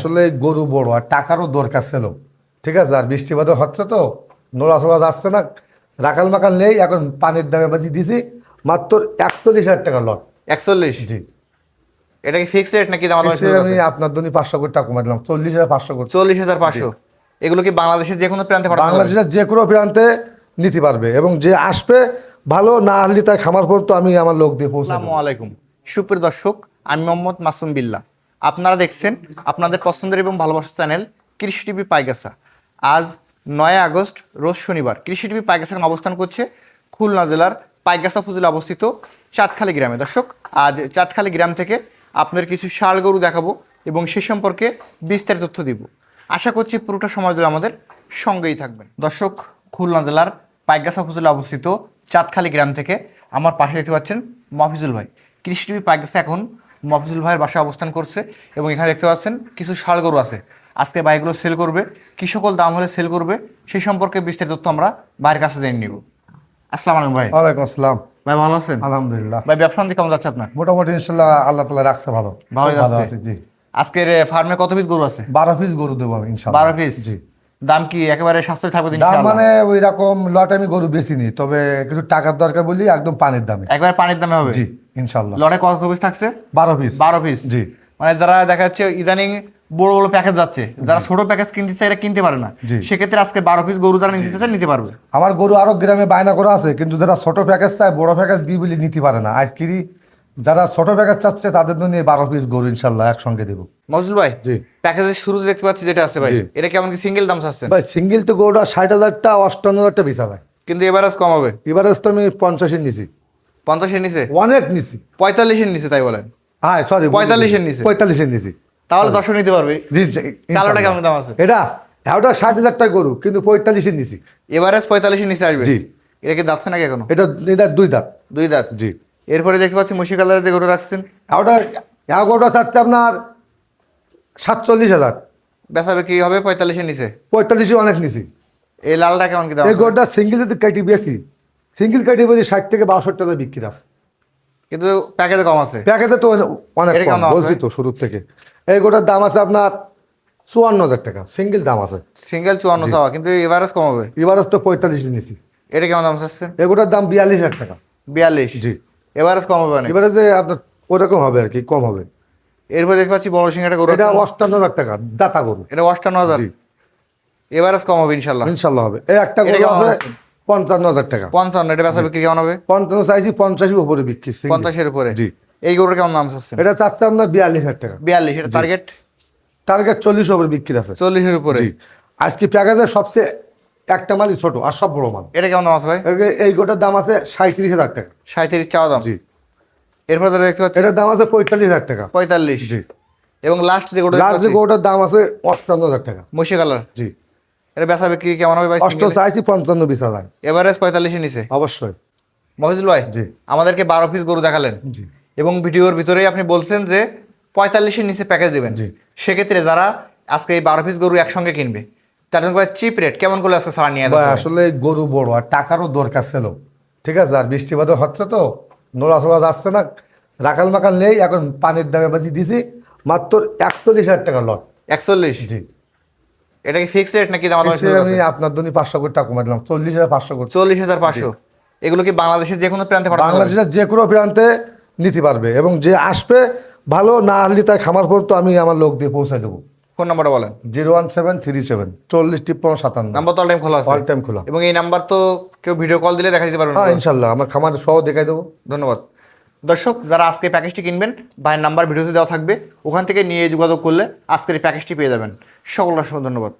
আসলে গরু বড় আর টাকারও দরকার ছিল। ঠিক আছে আর বৃষ্টি বাদল হচ্ছে তো নোড়াচড়া যাচ্ছে না। রাখাল মাকাল নেই এখন পানির দামে বাজি দিছি মাত্র একচল্লিশ হাজার টাকা লট। একচল্লিশ? জি। এটা কি ফিক্সড রেট নাকি আমি আপনার জন্য পাঁচশো কোটি টাকা কমে দিলাম চল্লিশ হাজার পাঁচশো কোটি। চল্লিশ হাজার পাঁচশো। এগুলো কি বাংলাদেশের যে কোনো প্রান্তে? বাংলাদেশের যে কোনো প্রান্তে নিতে পারবে এবং যে আসবে ভালো না আসলে তার খামার পর্যন্ত আমি আমার লোক দিয়ে পৌঁছাবো আসসালামু আলাইকুম। সুপ্রিয় দর্শক আমি মোহাম্মদ মাসুম বিল্লাহ। আপনারা দেখছেন আপনাদের পছন্দের এবং ভালোবাসার চ্যানেল কৃষি টিভি পাইগাসা আজ নয় আগস্ট, রোজ শনিবার। কৃষি টিভি পাইগাসা এখন অবস্থান করছে খুলনা জেলার পাইগাসা উপজেলা অবস্থিত চাঁদখালি গ্রামে। দর্শক, আজ চাঁদখালি গ্রাম থেকে আপনার কিছু ষাড় গরু দেখাবো এবং সে সম্পর্কে বিস্তারিত তথ্য দিব। আশা করছি পুরোটা সময় আমাদের সঙ্গেই থাকবেন। দর্শক, খুলনা জেলার পাইগাসা উপজেলা অবস্থিত চাঁদখালি গ্রাম থেকে আমার পাশে দেখতে পাচ্ছেন মফিজুল ভাই। কৃষি টিভি পাইগাসা এখন মফিজুল ভাইয়ের বাসায় অবস্থান করছে এবং এখানে দেখতে পাচ্ছেন কিছু ষাড় গরু আছে। আজকে বাইকগুলো সেল করবে। কি সকল দাম হলে সেল করবে সেই সম্পর্কে বিস্তারিত তথ্য আমরা ভাইয়ের কাছে জেনে নিব। আসসালাম আলাইকুম ভাই। ওয়ালাইকুম আসসালাম। ভাই ভালো আছেন? আলহামদুলিল্লাহ। ভাই ব্যবসা কেমন যাচ্ছে আপনার? মোটামুটি ইনশাল্লাহ আল্লাহ তালা রাখছে ভালো। ভালো যাচ্ছে। জি। আজকের ফার্মে কত পিস গরু আছে? বারো পিস গরু দেবো আমি ইনশাল্লাহ। বারো পিস জি। দাম কি একেবারে সাশ্রয় থাকবে দাম? মানে ওই রকম লট আমি গরু বেশি নি তবে কিছু টাকার দরকার বলি একদম পানির দামে। একবারে পানির দামে হবে? জি ইনশাল্লাহ লটে কত পিস থাকছে? বারো পিস বারো পিস জি। মানে যারা দেখা যাচ্ছে ইদানিং বড় বড় প্যাকেজ যাচ্ছে যারা ছোট প্যাকেজ কিনতে চায় এরা কিনতে পারে না। সেক্ষেত্রে আজকে বারো পিস গরু যারা নিতে চায় নিতে পারবে। আমার গরু আরও গ্রামে বায়না করা আছে কিন্তু যারা ছোট প্যাকেজ চায় বড় প্যাকেজ দিই বলে নিতে পারে না। আজকেরই যারা ছোট প্যাকেজ চাচ্ছে তাদের জন্য বারো পিস গরু ইনশাল্লাহ একসঙ্গে দেবো। মজুল ভাই জি। প্যাকেজের শুরুতে দেখতে পাচ্ছি যেটা আছে ভাই। এটা কেমন কি সিঙ্গেল দাম চাচ্ছেন? ভাই সিঙ্গেল তো গরুটা ষাট হাজারটা অষ্টান্ন হাজারটা বেচা ভাই কিন্তু এভারেজ কম হবে। এবারে তো আমি পঞ্চাশের নিছি। পঞ্চাশের নিচে অনেক নিছি। পঁয়তাল্লিশের নিচে তাই বলেন। হ্যাঁ সরি 45 এর নিচে? পঁয়তাল্লিশের নিছি। তাহলে দশ নিতে পারবে। কালোটা কেমন দাম আছে? এটা ওটা ষাট হাজার টাকা গরু কিন্তু পঁয়তাল্লিশের নিছি। এভারেজ পঁয়তাল্লিশের নিচে আসবে? জি। এটা কি দাচ্ছে নাকি এখনও? এটা এটা দুই দাঁত। দুই দাঁত? জি। এরপরে দেখতে পাচ্ছি মুশি কালারের যে গরু রাখছেন। ওটা এগারোটা চাচ্ছে আপনার সাতচল্লিশ হাজার। বেচা বিক্রি হবে পঁয়তাল্লিশের নিচে। পঁয়তাল্লিশে অনেক নিচে। এই লালটা কেমন কি দাম এই? গরুটা সিঙ্গেল যদি কেটে বেশি সিঙ্গেল কেটে বলছি ষাট থেকে বাষট্টি টাকা বিক্রি আছে। কিন্তু প্যাকেজে কম আছে। প্যাকেজে তো অনেক কম? বলছি তো শুরুর থেকে। এই গোটার দাম আছে আপনার চুয়ান্ন হাজার টাকা। সিঙ্গেল দাম আছে। সিঙ্গেল চুয়ান্ন চাওয়া কিন্তু এভারেজ কম হবে। এবার তো পঁয়তাল্লিশ নিছি এটা কেমন দাম চাচ্ছেন? এগুলোর দাম বিয়াল্লিশ হাজার টাকা। বিয়াল্লিশ? জি। এভারেজ কম হবে না এবারে যে আপনার ওরকম হবে আর কি কম হবে। এরপরে দেখতে পাচ্ছি বড় সিং একটা গরু এটা আছে। অষ্টান্ন হাজার টাকা দাতা গরু। এটা অষ্টান্ন হাজার। এভারেজ কম হবে ইনশাল্লাহ। ইনশাল্লাহ হবে। এই একটা গরু কেমন আছে আছে? পঞ্চান্ন হাজার টাকা। পঞ্চান্ন এটা বেচা বিক্রি কেমন হবে? পঞ্চান্ন চাইছি পঞ্চাশের উপরে বিক্রি। পঞ্চাশের উপরে। জি। এই গরুর কেমন দাম চাচ্ছেন? এটা চাচ্ছে আপনার বিয়াল্লিশ হাজার টাকা। বিয়াল্লিশ এটা টার্গেট টার্গেট চল্লিশ উপরে বিক্রি আছে। চল্লিশের উপরে। জি। আজকে প্যাকেজের সবচেয়ে একটা মালই ছোট আর সব বড় মাল। এটা কেমন দাম আছে ভাই? এই গোটার দাম আছে সাঁত্রিশ হাজার টাকা। সাঁত্রিশ চাওয়া দাম? জি। এরপর যেটা দেখতে পাচ্ছি এটার দাম আছে পঁয়তাল্লিশ হাজার টাকা। পঁয়তাল্লিশ। জি। এবং লাস্ট যে গরুটা লাস্ট যে গরুটার দাম আছে অষ্টান্ন হাজার টাকা। মুশি কালার? জি। এটা বেচা বিক্রি কেমন হবে ভাই অষ্ট চাইছি পঞ্চান্ন বিশ হাজার। এভারেজ পঁয়তাল্লিশের নিচে অবশ্যই। মহিজুল ভাই জি। আমাদেরকে বারো পিস গরু দেখালেন। জি। এবং ভিডিওর ভিতরেই আপনি বলছেন যে পঁয়তাল্লিশের নিচে প্যাকেজ দেবেন। জি। সেক্ষেত্রে যারা আজকে এই বারো পিস গরু একসঙ্গে কিনবে তার জন্য চিপ রেট কেমন করে আজকে ছাড় নিয়ে আসলে গরু বড় আর টাকারও দরকার ছিল। ঠিক আছে আর বৃষ্টি বাদল হচ্ছে তো নোড়াচড়া যাচ্ছে না। রাখাল মাকাল নেই এখন পানির দামে বাজি দিছি মাত্র একচল্লিশ হাজার টাকা লট। একচল্লিশ? জি। এটা কি ফিক্সড রেট নাকি দাম আমি আপনার জন্য পাঁচশো কোটি টাকা কমে দিলাম চল্লিশ হাজার পাঁচশো কোটি চল্লিশ হাজার পাঁচশো। এগুলো কি বাংলাদেশের যে কোনো প্রান্তে বাংলাদেশের যে কোনো প্রান্তে নিতে পারবে এবং যে আসবে ভালো না আসলে তার খামার পর্যন্ত আমি আমার লোক দিয়ে পৌঁছায় দেবো। ফোন নাম্বারটা বলেন। Zero one seven three seven চল্লিশ টিপ্পন সাতান্ন। নাম্বার তো অল টাইম খোলা আছে। অল টাইম খোলা। এবং এই নাম্বার তো কেউ ভিডিও কল দিলে দেখা দিতে পারবেন। হ্যাঁ ইনশাল্লাহ আমার খামার সহ দেখাই দেবো। ধন্যবাদ। দর্শক যারা আজকে প্যাকেজটি কিনবেন ভাইয়ের নাম্বার ভিডিওতে দেওয়া থাকবে ওখান থেকে নিয়ে যোগাযোগ করলে আজকের এই প্যাকেজটি পেয়ে যাবেন। সকল অসংখ্য ধন্যবাদ।